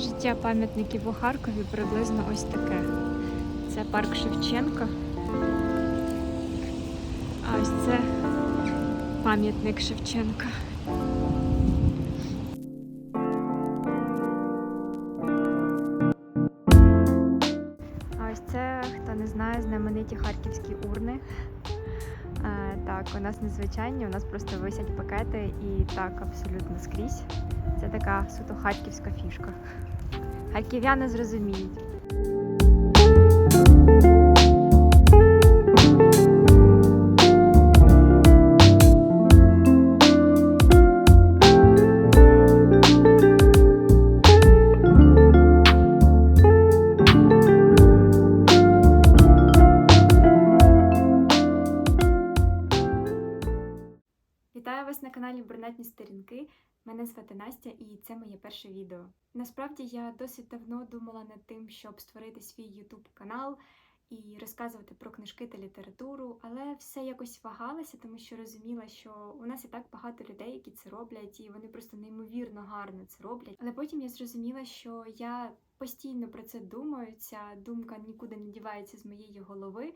Життя пам'ятників у Харкові приблизно ось таке. Це парк Шевченка. А ось це пам'ятник Шевченка. А ось це, хто не знає, знамениті харківські урни. Е, так, у нас незвичайні, у нас просто висять пакети і так абсолютно скрізь. Це така суто харківська фішка. Харків'яни зрозуміють. Перше відео. Насправді я досить давно думала над тим, щоб створити свій YouTube канал і розказувати про книжки та літературу, але все якось вагалася, тому що розуміла, що у нас і так багато людей, які це роблять, і вони просто неймовірно гарно це роблять. Але потім я зрозуміла, що я постійно про це думаю. Ця думка нікуди не дівається з моєї голови.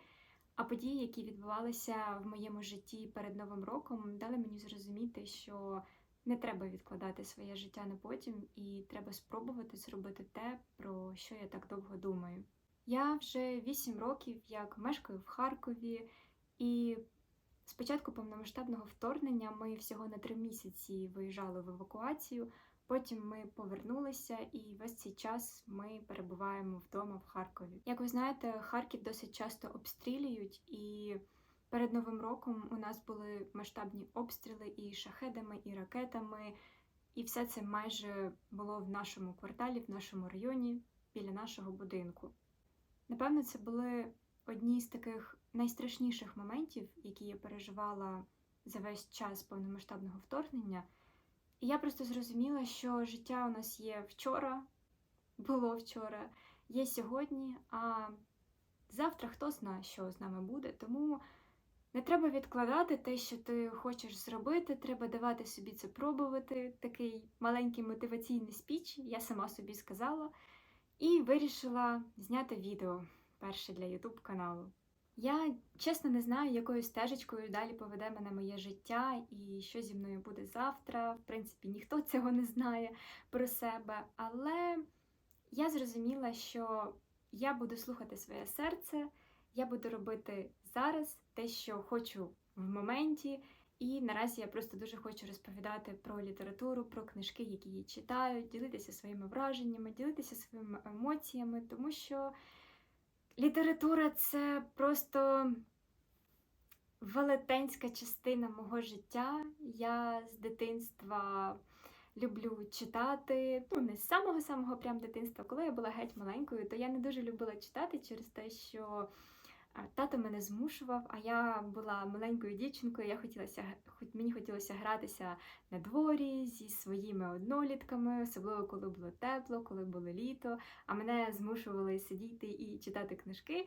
А події, які відбувалися в моєму житті перед Новим роком, дали мені зрозуміти, що не треба відкладати своє життя на потім, і треба спробувати зробити те, про що я так довго думаю. Я вже 8 років як мешкаю в Харкові, і з початку повномасштабного вторгнення ми всього на три місяці виїжджали в евакуацію. Потім ми повернулися, і весь цей час ми перебуваємо вдома в Харкові. Як ви знаєте, Харків досить часто обстрілюють, і перед новим роком у нас були масштабні обстріли і шахедами, і ракетами. І все це майже було в нашому кварталі, в нашому районі, біля нашого будинку. Напевно, це були одні з таких найстрашніших моментів, які я переживала за весь час повномасштабного вторгнення. І я просто зрозуміла, що життя у нас є вчора, було вчора, є сьогодні, а завтра хто знає, що з нами буде. Тому не треба відкладати те, що ти хочеш зробити, треба давати собі це пробувати. Такий маленький мотиваційний спіч, я сама собі сказала, і вирішила зняти відео перше для YouTube каналу. Я чесно не знаю, якою стежечкою далі поведе мене моє життя і що зі мною буде завтра. В принципі, ніхто цього не знає про себе. Але я зрозуміла, що я буду слухати своє серце, я буду робити зараз те, що хочу в моменті. І наразі я просто дуже хочу розповідати про літературу, про книжки, які я читаю, ділитися своїми враженнями, ділитися своїми емоціями, тому що. Література це просто велетенська частина мого життя. Я з дитинства люблю читати. Ну, не з самого-самого прям дитинства. Коли я була геть маленькою, то я не дуже любила читати через те, що тато мене змушував, а я була маленькою дівчинкою, я хотілося, хоч мені хотілося гратися на дворі зі своїми однолітками, особливо коли було тепло, коли було літо, а мене змушували сидіти і читати книжки.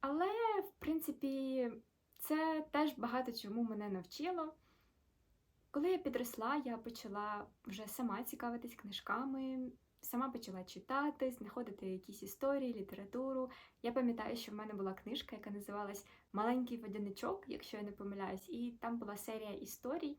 Але, в принципі, це теж багато чому мене навчило. Коли я підросла, я почала вже сама цікавитись книжками, сама почала читати, знаходити якісь історії, літературу. Я пам'ятаю, що в мене була книжка, яка називалась Маленький водяничок, якщо я не помиляюсь, і там була серія історій.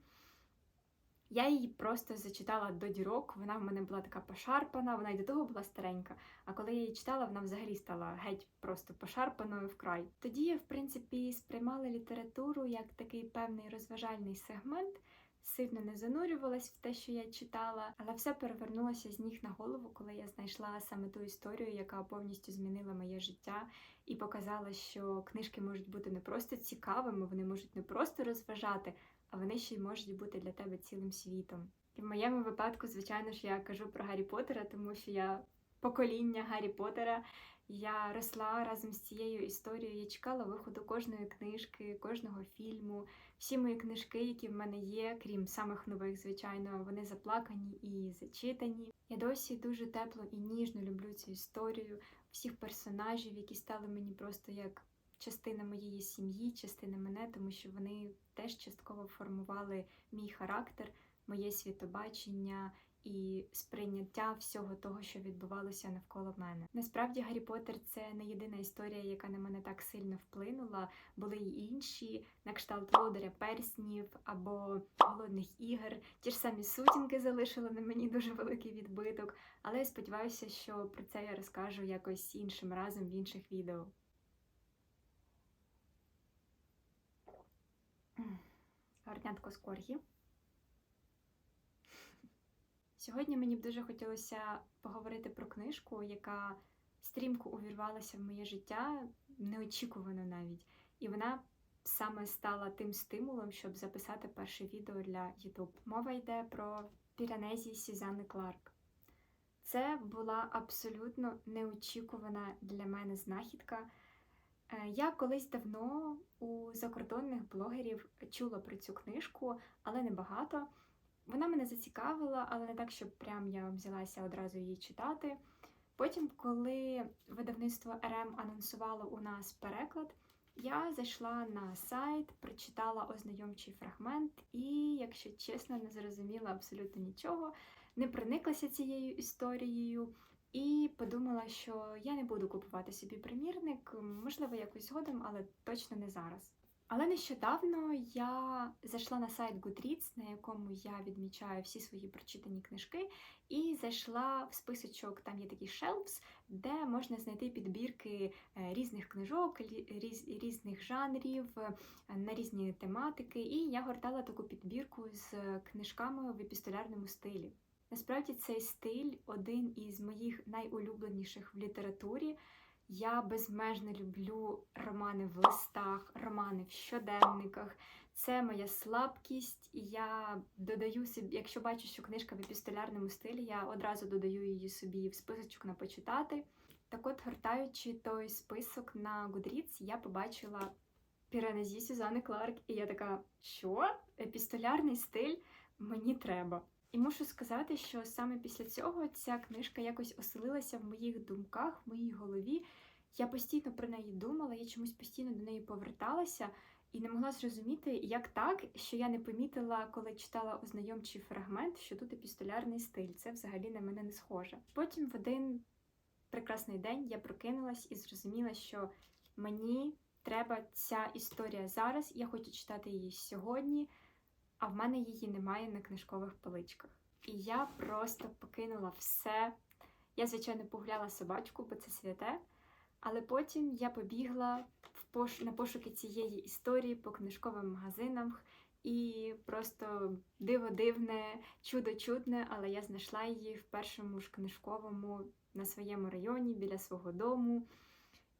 Я її просто зачитала до дірок, вона в мене була така пошарпана, вона й до того була старенька. А коли я її читала, вона взагалі стала геть просто пошарпаною вкрай. Тоді я, в принципі, сприймала літературу як такий певний розважальний сегмент сильно не занурювалась в те, що я читала, але все перевернулося з ніг на голову, коли я знайшла саме ту історію, яка повністю змінила моє життя, і показала, що книжки можуть бути не просто цікавими, вони можуть не просто розважати, а вони ще й можуть бути для тебе цілим світом. І в моєму випадку, звичайно ж, я кажу про Гаррі Поттера, тому що я покоління Гаррі Поттера. Я росла разом з цією історією. Я чекала виходу кожної книжки, кожного фільму. Всі мої книжки, які в мене є, крім самих нових, звичайно, вони заплакані і зачитані. Я досі дуже тепло і ніжно люблю цю історію, всіх персонажів, які стали мені просто як частина моєї сім'ї, частина мене, тому що вони теж частково формували мій характер, моє світобачення і сприйняття всього того, що відбувалося навколо мене. Насправді, Гаррі Поттер – це не єдина історія, яка на мене так сильно вплинула. Були й інші, на кшталт Володаря перснів або голодних ігор. Ті ж самі сутінки залишили на мені дуже великий відбиток, але я сподіваюся, що про це я розкажу якось іншим разом в інших відео. Горнятко з коргі. Сьогодні мені б дуже хотілося поговорити про книжку, яка стрімко увірвалася в моє життя, неочікувано навіть. І вона саме стала тим стимулом, щоб записати перше відео для YouTube. Мова йде про Піранезі Сюзанни Кларк. Це була абсолютно неочікувана для мене знахідка. Е, Я колись давно у закордонних блогерів чула про цю книжку, але не багато. Вона мене зацікавила, але не так, щоб прям я взялася одразу її читати. Потім, коли видавництво РМ анонсувало у нас переклад, я зайшла на сайт, прочитала ознайомчий фрагмент і, якщо чесно, не зрозуміла абсолютно нічого, не прониклася цією історією і подумала, що я не буду купувати собі примірник, можливо, якось згодом, але точно не зараз. Але нещодавно я зайшла на сайт Goodreads, на якому я відмічаю всі свої прочитані книжки, і зайшла в списочок, там є такий shelves, де можна знайти підбірки е, різних книжок, різ, різних жанрів е, на різні тематики. І я гортала таку підбірку з книжками в епістолярному стилі. Насправді цей стиль один із моїх найулюбленіших в літературі. Я безмежно люблю романи в листах, романи в щоденниках. Це моя слабкість, і я додаю собі, якщо бачу, що книжка в епістолярному стилі, я одразу додаю її собі в списочок на почитати. Так от, гортаючи той список на Goodreads, я побачила Піранезі Сюзани Кларк, і я така, що? Епістолярний стиль мені треба. І мушу сказати, що саме після цього ця книжка якось оселилася в моїх думках, в моїй голові. Я постійно про неї думала, я чомусь постійно до неї поверталася і не могла зрозуміти, як так, що я не помітила, коли читала ознайомчий фрагмент, що тут епістолярний стиль. Це взагалі на мене не схоже. Потім в один прекрасний день я прокинулась і зрозуміла, що мені треба ця історія зараз. Я хочу читати її сьогодні а в мене її немає на книжкових поличках. І я просто покинула все. Я, звичайно, погуляла собачку, бо це святе. Але потім я побігла в пош... на пошуки цієї історії по книжковим магазинам. І просто диво дивне, чудо чудне, але я знайшла її в першому ж книжковому на своєму районі біля свого дому,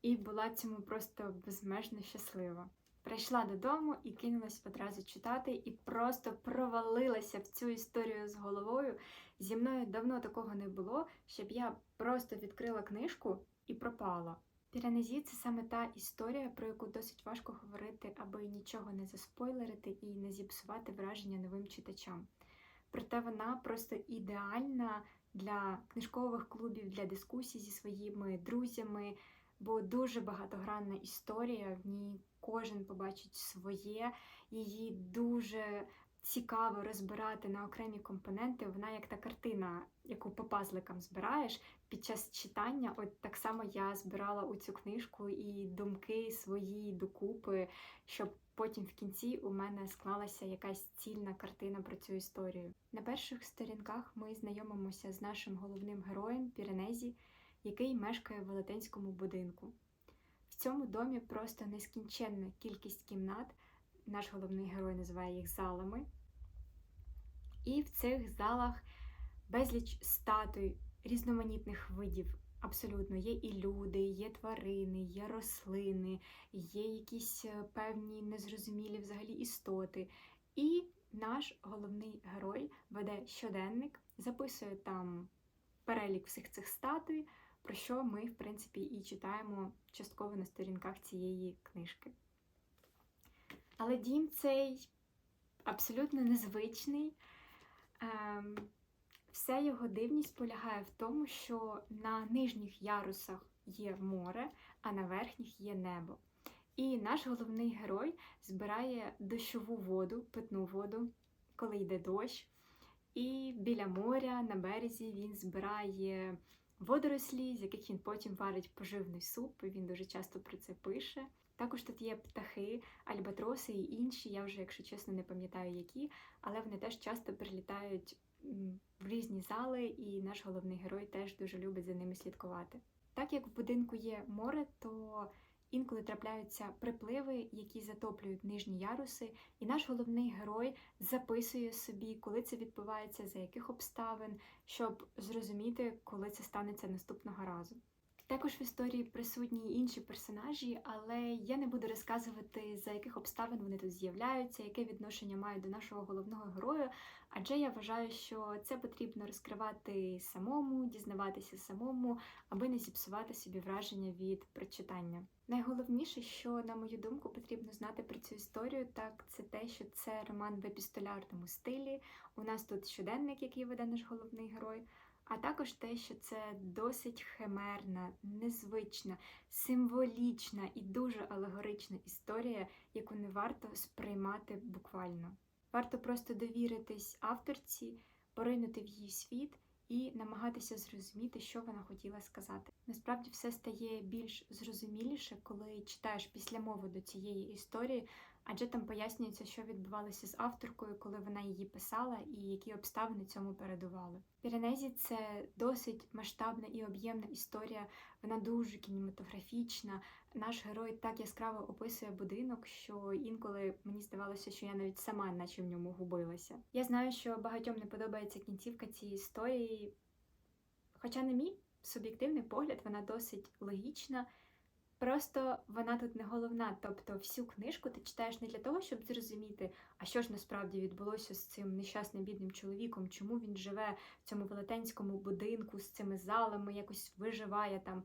і була цьому просто безмежно щаслива. Прийшла додому і кинулась одразу читати, і просто провалилася в цю історію з головою. Зі мною давно такого не було, щоб я просто відкрила книжку і пропала. Піранезі це саме та історія, про яку досить важко говорити, аби нічого не заспойлерити і не зіпсувати враження новим читачам. Проте вона просто ідеальна для книжкових клубів, для дискусій зі своїми друзями, бо дуже багатогранна історія, в ній кожен побачить своє, її дуже цікаво розбирати на окремі компоненти. Вона як та картина, яку по пазликам збираєш. Під час читання, от так само я збирала у цю книжку і думки свої докупи, щоб потім в кінці у мене склалася якась цільна картина про цю історію. На перших сторінках ми знайомимося з нашим головним героєм Піренезі, який мешкає в велетенському будинку. В цьому домі просто нескінченна кількість кімнат. Наш головний герой називає їх залами. І в цих залах безліч статуй різноманітних видів. Абсолютно, є і люди, є тварини, є рослини, є якісь е, певні незрозумілі взагалі істоти. І наш головний герой веде щоденник, записує там перелік всіх цих статуй, про що ми, в принципі, і читаємо частково на сторінках цієї книжки. Але дім цей абсолютно незвичний. Ем, Вся його дивність полягає в тому, що на нижніх ярусах є море, а на верхніх є небо. І наш головний герой збирає дощову воду, питну воду, коли йде дощ. І біля моря на березі він збирає водорослі, з яких він потім варить поживний суп. і Він дуже часто про це пише. Також тут є птахи, альбатроси і інші. Я вже, якщо чесно, не пам'ятаю які, але вони теж часто прилітають в різні зали, і наш головний герой теж дуже любить за ними слідкувати. Так як в будинку є море, то інколи трапляються припливи, які затоплюють нижні яруси, і наш головний герой записує собі, коли це відбувається, за яких обставин, щоб зрозуміти, коли це станеться наступного разу. Також в історії присутні інші персонажі, але я не буду розказувати, за яких обставин вони тут з'являються, яке відношення мають до нашого головного героя, адже я вважаю, що це потрібно розкривати самому, дізнаватися самому, аби не зіпсувати собі враження від прочитання. Найголовніше, що, на мою думку, потрібно знати про цю історію, так це те, що це роман в епістолярному стилі. У нас тут щоденник, який веде наш головний герой. А також те, що це досить химерна, незвична, символічна і дуже алегорична історія, яку не варто сприймати буквально. Варто просто довіритись авторці, поринути в її світ і намагатися зрозуміти, що вона хотіла сказати. Насправді все стає більш зрозуміліше, коли читаєш післямову до цієї історії, адже там пояснюється, що відбувалося з авторкою, коли вона її писала, і які обставини цьому передували. Піренезі це досить масштабна і об'ємна історія. Вона дуже кінематографічна. Наш герой так яскраво описує будинок, що інколи мені здавалося, що я навіть сама, наче в ньому губилася. Я знаю, що багатьом не подобається кінцівка цієї історії, хоча, на мій суб'єктивний погляд, вона досить логічна. Просто вона тут не головна. Тобто, всю книжку ти читаєш не для того, щоб зрозуміти, а що ж насправді відбулося з цим нещасним бідним чоловіком, чому він живе в цьому велетенському будинку з цими залами, якось виживає там.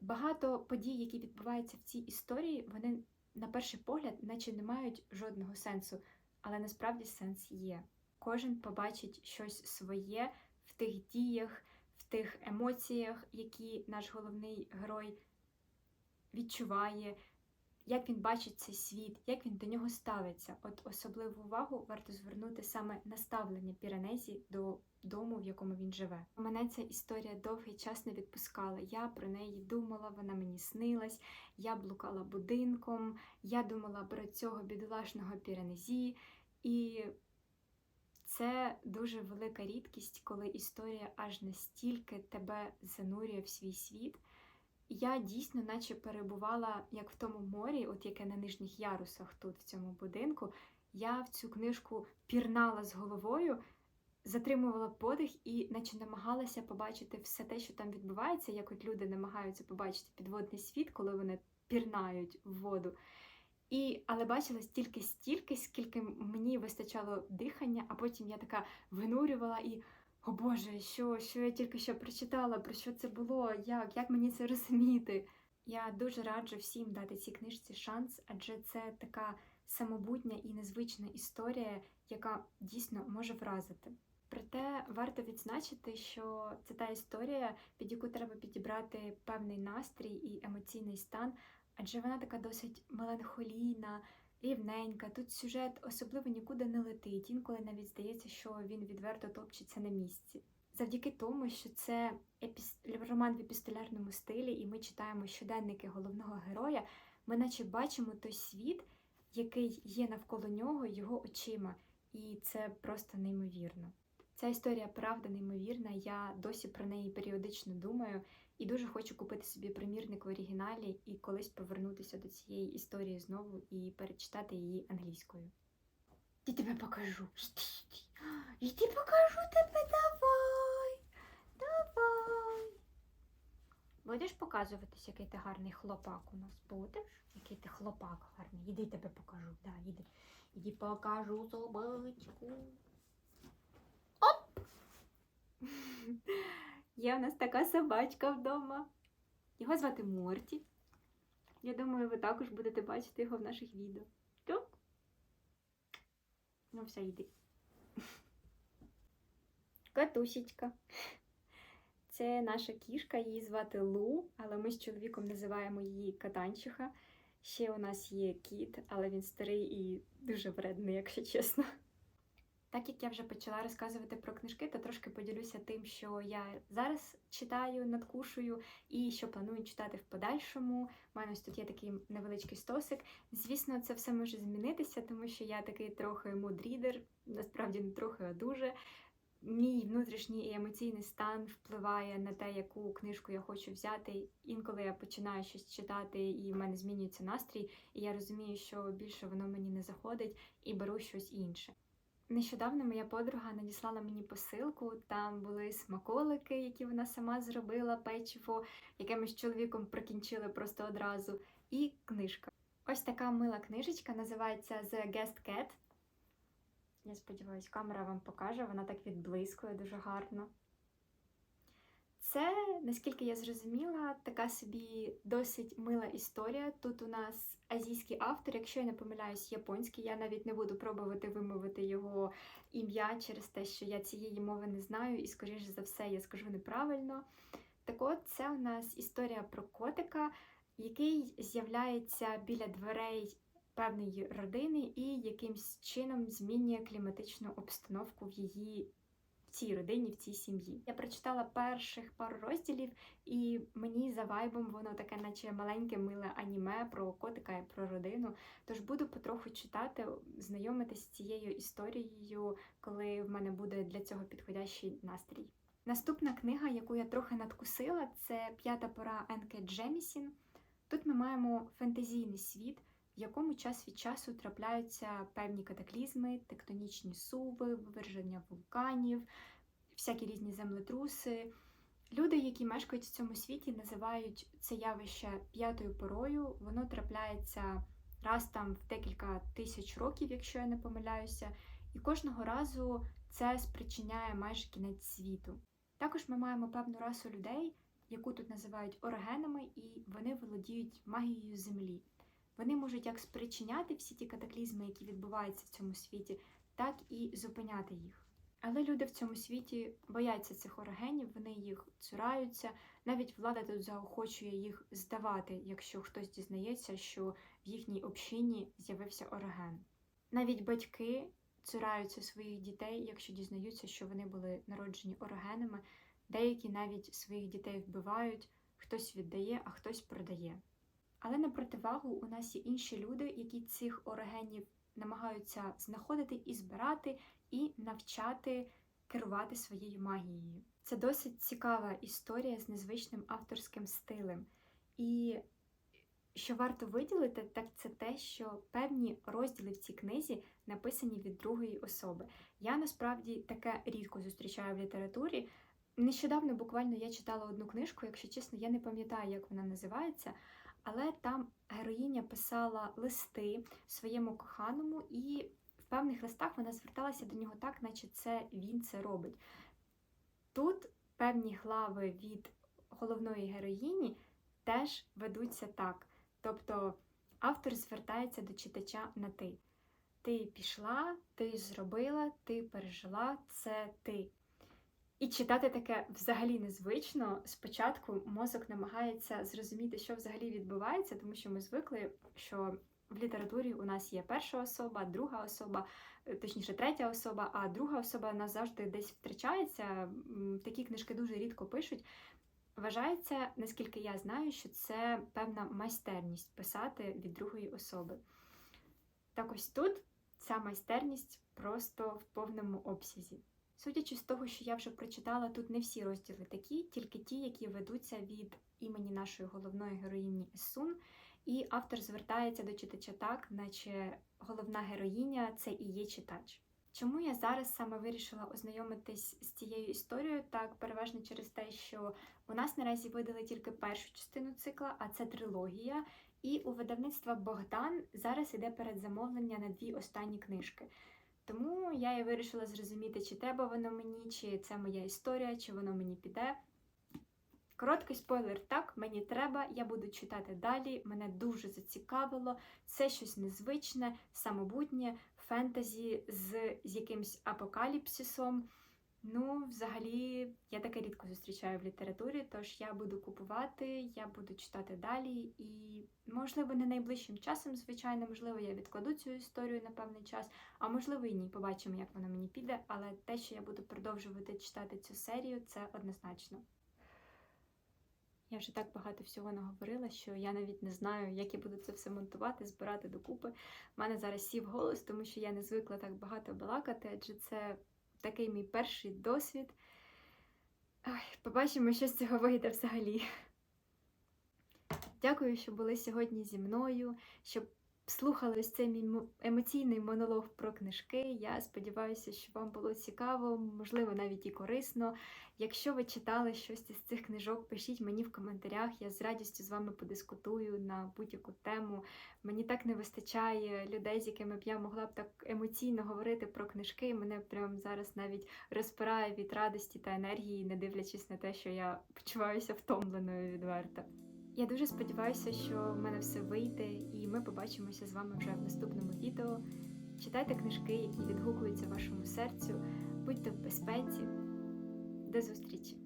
Багато подій, які відбуваються в цій історії, вони на перший погляд, наче не мають жодного сенсу, але насправді сенс є. Кожен побачить щось своє в тих діях, в тих емоціях, які наш головний герой відчуває, як він бачить цей світ, як він до нього ставиться. От особливу увагу варто звернути саме на ставлення Піранезі до дому, в якому він живе. Мене ця історія довгий час не відпускала. Я про неї думала, вона мені снилась, я блукала будинком, я думала про цього бідолашного Піранезі. І це дуже велика рідкість, коли історія аж настільки тебе занурює в свій світ. Я дійсно, наче перебувала як в тому морі, от яке на нижніх ярусах тут, в цьому будинку. Я в цю книжку пірнала з головою, затримувала подих і наче намагалася побачити все те, що там відбувається, як от люди намагаються побачити підводний світ, коли вони пірнають в воду. І, Але бачила стільки стільки, скільки мені вистачало дихання, а потім я така винурювала і. О Боже, що що я тільки що прочитала, про що це було, як як мені це розуміти? Я дуже раджу всім дати цій книжці шанс, адже це така самобутня і незвична історія, яка дійсно може вразити. Проте варто відзначити, що це та історія, під яку треба підібрати певний настрій і емоційний стан, адже вона така досить меланхолійна рівненька. Тут сюжет особливо нікуди не летить. Інколи навіть здається, що він відверто топчеться на місці. Завдяки тому, що це епіс... роман в епістолярному стилі, і ми читаємо щоденники головного героя, ми наче бачимо той світ, який є навколо нього, його очима. І це просто неймовірно. Ця історія правда неймовірна. Я досі про неї періодично думаю і дуже хочу купити собі примірник в оригіналі і колись повернутися до цієї історії знову і перечитати її англійською. Я тебе покажу. Я тебе покажу тебе, давай. Давай. Будеш показуватись, який ти гарний хлопак у нас будеш? Який ти хлопак гарний. Іди тебе покажу. Да, іди. Іди покажу собачку. Оп! Є у нас така собачка вдома. Його звати Морті. Я думаю, ви також будете бачити його в наших відео. Тьоп. Ну, все, йди. Катусічка. Це наша кішка, її звати Лу, але ми з чоловіком називаємо її катанчиха. Ще у нас є кіт, але він старий і дуже вредний, якщо чесно. Так як я вже почала розказувати про книжки, то трошки поділюся тим, що я зараз читаю, надкушую і що планую читати в подальшому. У мене ось тут є такий невеличкий стосик. Звісно, це все може змінитися, тому що я такий трохи мудрідер, насправді не трохи, а дуже. Мій внутрішній і емоційний стан впливає на те, яку книжку я хочу взяти. Інколи я починаю щось читати, і в мене змінюється настрій, і я розумію, що більше воно мені не заходить, і беру щось інше. Нещодавно моя подруга надіслала мені посилку, там були смаколики, які вона сама зробила, печиво, яке ми з чоловіком прикінчили просто одразу, і книжка. Ось така мила книжечка, називається The Guest Cat. Я сподіваюся, камера вам покаже, вона так відблискує дуже гарно. Це, наскільки я зрозуміла, така собі досить мила історія. Тут у нас азійський автор, якщо я не помиляюсь, японський. Я навіть не буду пробувати вимовити його ім'я через те, що я цієї мови не знаю, і, скоріш за все, я скажу неправильно. Так от, це у нас історія про котика, який з'являється біля дверей певної родини і якимсь чином змінює кліматичну обстановку в її цій родині, в цій сім'ї. Я прочитала перших пару розділів, і мені за вайбом воно таке, наче маленьке миле аніме про котика і про родину. Тож буду потроху читати, знайомитись з цією історією, коли в мене буде для цього підходящий настрій. Наступна книга, яку я трохи надкусила, це п'ята пора Енке Джемісін. Тут ми маємо фентезійний світ в якому час від часу трапляються певні катаклізми, тектонічні суви, виверження вулканів, всякі різні землетруси. Люди, які мешкають в цьому світі, називають це явище п'ятою порою. Воно трапляється раз там в декілька тисяч років, якщо я не помиляюся, і кожного разу це спричиняє майже кінець світу. Також ми маємо певну расу людей, яку тут називають орогенами, і вони володіють магією землі. Вони можуть як спричиняти всі ті катаклізми, які відбуваються в цьому світі, так і зупиняти їх. Але люди в цьому світі бояться цих орогенів, вони їх цураються. Навіть влада тут заохочує їх здавати, якщо хтось дізнається, що в їхній общині з'явився ороген. Навіть батьки цураються своїх дітей, якщо дізнаються, що вони були народжені орогенами. Деякі навіть своїх дітей вбивають, хтось віддає, а хтось продає. Але на противагу у нас є інші люди, які цих орогенів намагаються знаходити і збирати, і навчати керувати своєю магією. Це досить цікава історія з незвичним авторським стилем. І що варто виділити, так це те, що певні розділи в цій книзі написані від другої особи. Я насправді таке рідко зустрічаю в літературі. Нещодавно буквально я читала одну книжку, якщо чесно, я не пам'ятаю, як вона називається але там героїня писала листи своєму коханому, і в певних листах вона зверталася до нього так, наче це він це робить. Тут певні глави від головної героїні теж ведуться так. Тобто автор звертається до читача на ти. Ти пішла, ти зробила, ти пережила, це ти. І читати таке взагалі незвично. Спочатку мозок намагається зрозуміти, що взагалі відбувається, тому що ми звикли, що в літературі у нас є перша особа, друга особа, е, точніше, третя особа, а друга особа нас завжди десь втрачається. Такі книжки дуже рідко пишуть. Вважається, наскільки я знаю, що це певна майстерність писати від другої особи. Так ось тут ця майстерність просто в повному обсязі. Судячи з того, що я вже прочитала, тут не всі розділи такі, тільки ті, які ведуться від імені нашої головної героїні Ісун, і автор звертається до читача так, наче головна героїня це і є читач. Чому я зараз саме вирішила ознайомитись з цією історією? Так, переважно через те, що у нас наразі видали тільки першу частину цикла, а це трилогія. І у видавництва Богдан зараз іде передзамовлення на дві останні книжки. Тому я і вирішила зрозуміти, чи треба воно мені, чи це моя історія, чи воно мені піде. Короткий спойлер, так, мені треба, я буду читати далі. Мене дуже зацікавило. Це щось незвичне, самобутнє, фентезі з, з якимсь апокаліпсисом. Ну, взагалі, я таке рідко зустрічаю в літературі, тож я буду купувати, я буду читати далі, і, можливо, не найближчим часом, звичайно, можливо, я відкладу цю історію на певний час, а можливо і ні. Побачимо, як воно мені піде. Але те, що я буду продовжувати читати цю серію, це однозначно. Я вже так багато всього наговорила, що я навіть не знаю, як я буду це все монтувати, збирати докупи. У мене зараз сів голос, тому що я не звикла так багато балакати, адже це такий мій перший досвід. Ой, побачимо, що з цього вийде взагалі. Дякую, що були сьогодні зі мною, що слухали ось цей емоційний монолог про книжки. Я сподіваюся, що вам було цікаво, можливо, навіть і корисно. Якщо ви читали щось із цих книжок, пишіть мені в коментарях. Я з радістю з вами подискутую на будь-яку тему. Мені так не вистачає людей, з якими б я могла б так емоційно говорити про книжки. Мене прямо зараз навіть розпирає від радості та енергії, не дивлячись на те, що я почуваюся втомленою відверто. Я дуже сподіваюся, що в мене все вийде, і ми побачимося з вами вже в наступному відео. Читайте книжки, які відгукуються вашому серцю. Будьте в безпеці. До зустрічі!